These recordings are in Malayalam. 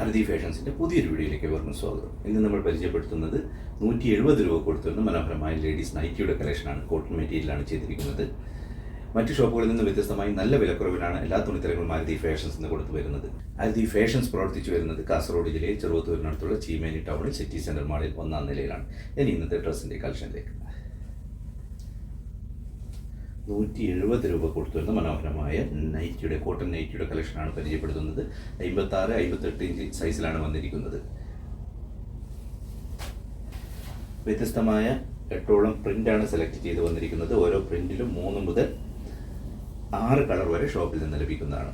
അരതി ഫാഷൻസിന്റെ പുതിയൊരു വീഡിയോയിലേക്ക് ഏവർക്കും സ്വാഗതം. ഇന്ന് നമ്മൾ പരിചയപ്പെടുത്തുന്നത് നൂറ്റി എഴുപത് രൂപ കൊടുത്തുവരുന്ന മനോഹരമായ ലേഡീസ് നൈറ്റിയുടെ കളക്ഷനാണ് കോട്ടൺ മെറ്റീരിയലാണ് ചെയ്തിരിക്കുന്നത്. മറ്റ് ഷോപ്പുകളിൽ നിന്ന് വ്യത്യസ്തമായി നല്ല വിലക്കുറവിലാണ് എല്ലാ തുണിത്തരങ്ങളും അരതി ഫാഷൻസ് എന്ന് കൊടുത്തു വരുന്നത്. അരതി ഫാഷൻസ് പ്രവർത്തിച്ചു വരുന്നത് കാസർഗോഡ് ജില്ലയിൽ ചെറുവത്തൂരിനടുത്തുള്ള ചീമേനി ടൗണിൽ സിറ്റി സെന്റർ മാളിൽ ഒന്നാം നിലയിലാണ്. ഇനി ഇന്നത്തെ ഡ്രസ്സിന്റെ കളക്ഷനിലേക്ക് നൂറ്റി എഴുപത് രൂപ കൊടുത്തു വരുന്ന മനോഹരമായ നൈറ്റിയുടെ കോട്ടൺ നൈറ്റിയുടെ കളക്ഷനാണ് പരിചയപ്പെടുത്തുന്നത്. അമ്പത്താറ് അമ്പത്തെട്ട് ഇഞ്ച് സൈസിലാണ് വന്നിരിക്കുന്നത്. വ്യത്യസ്തമായ എട്ടോളം പ്രിന്റാണ് സെലക്ട് ചെയ്ത് വന്നിരിക്കുന്നത്. ഓരോ പ്രിന്റിലും മൂന്ന് മുതൽ ആറ് കളർ വരെ ഷോപ്പിൽ നിന്ന് ലഭിക്കുന്നതാണ്.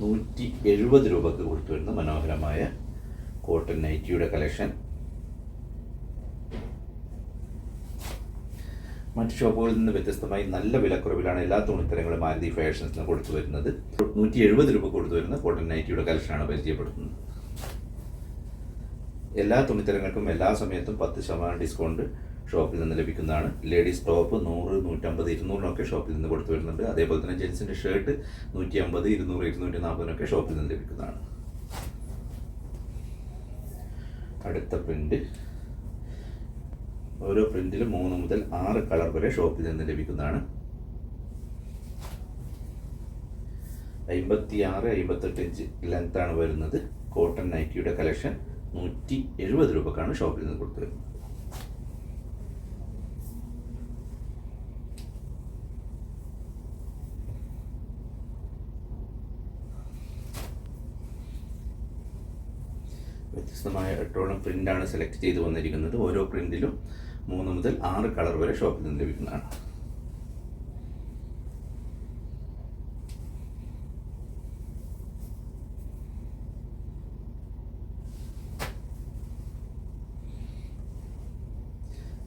നൂറ്റി എഴുപത് രൂപക്ക് കൊടുത്തു വരുന്ന മനോഹരമായ കോട്ടൺ നൈറ്റിയുടെ കളക്ഷൻ മറ്റ് ഷോപ്പുകളിൽ നിന്ന് വ്യത്യസ്തമായി നല്ല വിലക്കുറവിലാണ് എല്ലാ തുണിത്തരങ്ങളും മാരുതി ഫാഷൻസിന് കൊടുത്തു വരുന്നത്. നൂറ്റി എഴുപത് രൂപ കൊടുത്തു വരുന്ന കോട്ടൺ നൈറ്റിയുടെ കലക്ഷനാണ് പരിചയപ്പെടുത്തുന്നത്. എല്ലാ തുണിത്തരങ്ങൾക്കും എല്ലാ സമയത്തും പത്ത് ശതമാനം ഡിസ്കൗണ്ട് ഷോപ്പിൽ നിന്ന് ലഭിക്കുന്നതാണ്. ലേഡീസ് ടോപ്പ് നൂറ് നൂറ്റമ്പത് ഇരുന്നൂറിനൊക്കെ ഷോപ്പിൽ നിന്ന് കൊടുത്തു വരുന്നുണ്ട്. അതേപോലെ തന്നെ ജെൻസിന്റെ ഷർട്ട് നൂറ്റി അമ്പത് ഇരുന്നൂറ് ഇരുന്നൂറ്റി നാൽപ്പതിനൊക്കെ ഷോപ്പിൽ നിന്ന് ലഭിക്കുന്നതാണ്. അടുത്ത പ്രിന്റ്. ഓരോ പ്രിന്റിലും മൂന്ന് മുതൽ ആറ് കളർ വരെ ഷോപ്പിൽ നിന്ന് ലഭിക്കുന്നതാണ്. അമ്പത്തി ആറ് അമ്പത്തെട്ട് ഇഞ്ച് ആണ് വരുന്നത്. കോട്ടൺ നൈറ്റിയുടെ കളക്ഷൻ നൂറ്റി എഴുപത് രൂപക്കാണ് ഷോപ്പിൽ നിന്ന് കൊടുത്തത്. വ്യത്യസ്തമായ എട്ടോളം പ്രിന്റാണ് സെലക്ട് ചെയ്ത് വന്നിരിക്കുന്നത്. ഓരോ പ്രിന്റിലും മൂന്ന് മുതൽ ആറ് കളർ വരെ ഷോപ്പിൽ നിന്ന് ലഭിക്കുന്നതാണ്.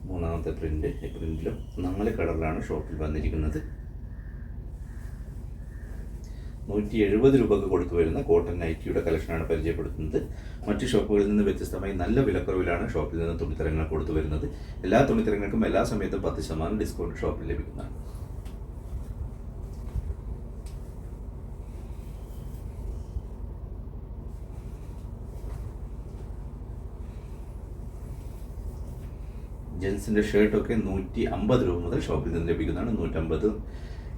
മൂന്നാമത്തെ പ്രിന്റ് പ്രിന്റിലും നാല് കളറിലാണ് ഷോപ്പിൽ വന്നിരിക്കുന്നത്. നൂറ്റി എഴുപത് രൂപക്ക് കൊടുത്തു വരുന്ന കോട്ടൺ നൈറ്റിയുടെ കളക്ഷനാണ് പരിചയപ്പെടുത്തുന്നത്. മറ്റ് ഷോപ്പുകളിൽ നിന്ന് വ്യത്യസ്തമായി നല്ല വിലക്കുറവിലാണ് ഷോപ്പിൽ നിന്ന് തുണിത്തരങ്ങൾ കൊടുത്തു വരുന്നത്. എല്ലാ തുണിത്തരങ്ങൾക്കും എല്ലാ സമയത്തും പത്ത് ശതമാനം ഡിസ്കൗണ്ട് ഷോപ്പിൽ ലഭിക്കുന്നതാണ്. ജെൻസിന്റെ ഷർട്ടൊക്കെ നൂറ്റി അമ്പത് രൂപ മുതൽ ഷോപ്പിൽ നിന്ന് ലഭിക്കുന്നതാണ്. നൂറ്റമ്പത്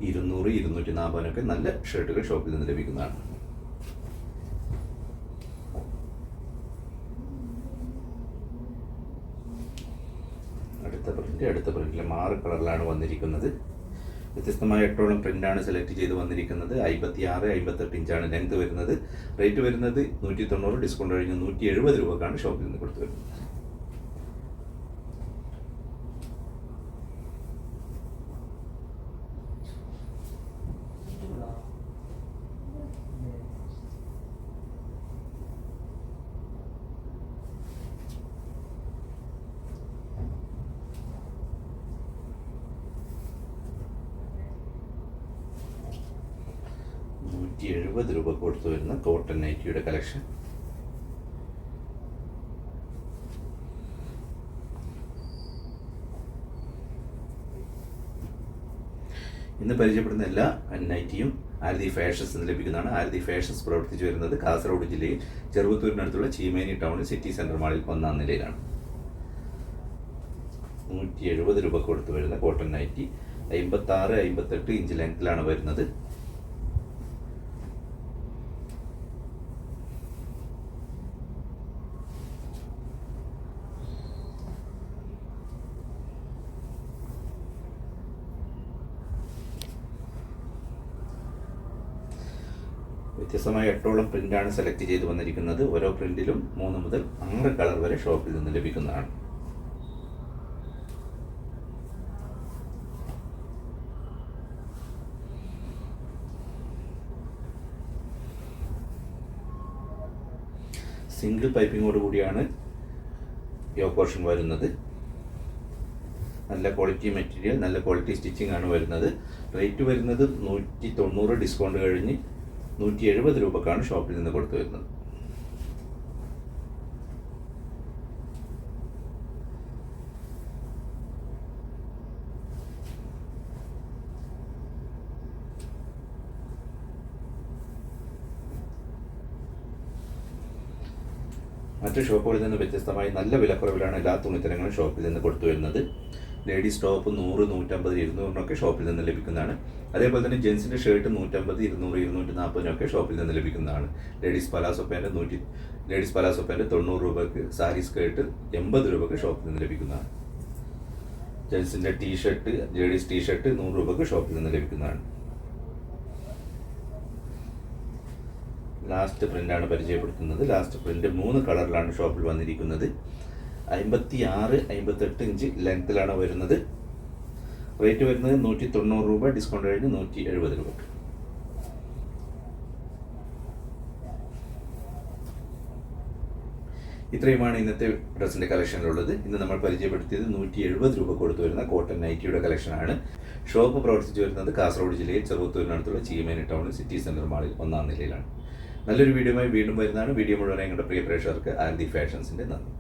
ഇരുന്നൂറ് ഇരുന്നൂറ്റി നാൽപ്പതിനൊക്കെ നല്ല ഷർട്ടുകൾ ഷോപ്പിൽ നിന്ന് ലഭിക്കുന്നതാണ്. അടുത്ത പ്രിന്റ് അടുത്ത പ്രിന്റിൽ മാറ് കളറിലാണ് വന്നിരിക്കുന്നത്. വ്യത്യസ്തമായ എട്ടോളം പ്രിന്റാണ് സെലക്ട് ചെയ്ത് വന്നിരിക്കുന്നത്. അമ്പത്തി ആറ് അമ്പത്തെട്ട് ഇഞ്ചാണ് ലെങ്ത് വരുന്നത്. റേറ്റ് വരുന്നത് നൂറ്റി തൊണ്ണൂറ് ഡിസ്കൗണ്ട് കഴിഞ്ഞ് നൂറ്റി എഴുപത് രൂപക്കാണ് ഷോപ്പിൽ നിന്ന് കൊടുത്തു വരുന്നത്. നൂറ്റി എഴുപത് രൂപ കൊടുത്തു വരുന്ന കോട്ടൺ നൈറ്റിയുടെ കളക്ഷൻ. ഇന്ന് പരിചയപ്പെടുന്ന എല്ലാ നൈറ്റിയും ആരതി ഫാഷൻസ് എന്ന് ലഭിക്കുന്നതാണ്. ആരതി ഫാഷൻസ് പ്രവർത്തിച്ചു വരുന്നത് കാസർഗോഡ് ജില്ലയിൽ ചെറുപത്തൂരിനടുത്തുള്ള ചീമേനി ടൗണിൽ സിറ്റി സെന്റർ മാളിൽ ഒന്നാം നിലയിലാണ്. നൂറ്റി എഴുപത് രൂപ കൊടുത്തു വരുന്ന കോട്ടൺ നൈറ്റി അമ്പത്താറ് അമ്പത്തെട്ട് ഇഞ്ച് ലെങ്ത്തിലാണ് വരുന്നത്. വ്യത്യസ്തമായ എട്ടോളം പ്രിന്റാണ് സെലക്ട് ചെയ്ത് വന്നിരിക്കുന്നത്. ഓരോ പ്രിന്റിലും മൂന്ന് മുതൽ ആറ് കളർ വരെ ഷോപ്പിൽ നിന്ന് ലഭിക്കുന്നതാണ്. സിംഗിൾ പൈപ്പിങ്ങോട് കൂടിയാണ് യോ പോർഷൻ വരുന്നത്. നല്ല ക്വാളിറ്റി മെറ്റീരിയൽ നല്ല ക്വാളിറ്റി സ്റ്റിച്ചിങ് ആണ് വരുന്നത്. റേറ്റ് വരുന്നത് നൂറ്റി തൊണ്ണൂറ് ഡിസ്കൗണ്ട് കഴിഞ്ഞ് നൂറ്റി എഴുപത് രൂപക്കാണ് ഷോപ്പിൽ നിന്ന് കൊടുത്തു വരുന്നത്. മറ്റ് ഷോപ്പുകളിൽ നിന്ന് വ്യത്യസ്തമായി നല്ല വിലക്കുറവിലാണ് എല്ലാ തുണിത്തരങ്ങളും ഷോപ്പിൽ നിന്ന് കൊടുത്തു വരുന്നത്. ലേഡീസ് ടോപ്പ് നൂറ് നൂറ്റമ്പത് ഇരുന്നൂറിനൊക്കെ ഷോപ്പിൽ നിന്ന് ലഭിക്കുന്നതാണ്. അതേപോലെ തന്നെ ജെൻസിന്റെ ഷർട്ട് നൂറ്റമ്പത് ഇരുന്നൂറ് ഇരുന്നൂറ്റി നാൽപ്പതിനൊക്കെ ഷോപ്പിൽ നിന്ന് ലഭിക്കുന്നതാണ്. ലേഡീസ് പലാസോ പാന്റ് നൂറ്റി ലേഡീസ് പലാസോ പാന്റ് തൊണ്ണൂറ് രൂപയ്ക്ക് സാരി സ്കേർട്ട് എൺപത് രൂപയ്ക്ക് ഷോപ്പിൽ നിന്ന് ലഭിക്കുന്നതാണ്. ജെൻസിന്റെ T shirt ladies T shirt നൂറ് രൂപയ്ക്ക് ഷോപ്പിൽ നിന്ന് ലഭിക്കുന്നതാണ്. ലാസ്റ്റ് പ്രിന്റാണ് പരിചയപ്പെടുത്തുന്നത്. ലാസ്റ്റ് പ്രിന്റ് മൂന്ന് കളറിലാണ് ഷോപ്പിൽ വന്നിരിക്കുന്നത്. അമ്പത്തി ആറ് അമ്പത്തെട്ട് ഇഞ്ച് ലെങ്ത്തിലാണ് വരുന്നത്. റേറ്റ് വരുന്നത് നൂറ്റി തൊണ്ണൂറ് രൂപ ഡിസ്കൗണ്ട് കഴിഞ്ഞ് നൂറ്റി എഴുപത് രൂപ. ഇത്രയുമാണ് ഇന്നത്തെ ഡ്രസ്സിന്റെ കളക്ഷനിലുള്ളത്. ഇന്ന് നമ്മൾ പരിചയപ്പെടുത്തിയത് നൂറ്റി എഴുപത് രൂപ കൊടുത്തു വരുന്ന കോട്ടൺ നൈറ്റിയുടെ കളക്ഷനാണ്. ഷോപ്പ് പ്രവർത്തിച്ചു വരുന്നത് കാസർഗോഡ് ജില്ലയിൽ ചെറുപ്പത്തൂരിനടുത്തുള്ള ചീമേനി ടൗൺ സിറ്റി സെന്റർ മാളിൽ ഒന്നാം നിലയിലാണ്. നല്ലൊരു വീഡിയോയുമായി വീണ്ടും വരുന്നതാണ്. വീഡിയോ മുഴുവൻ ഞങ്ങളുടെ പ്രിയ പ്രേക്ഷകർക്ക് ആൻഡി ഫാഷൻസിന്റെ നന്ദി.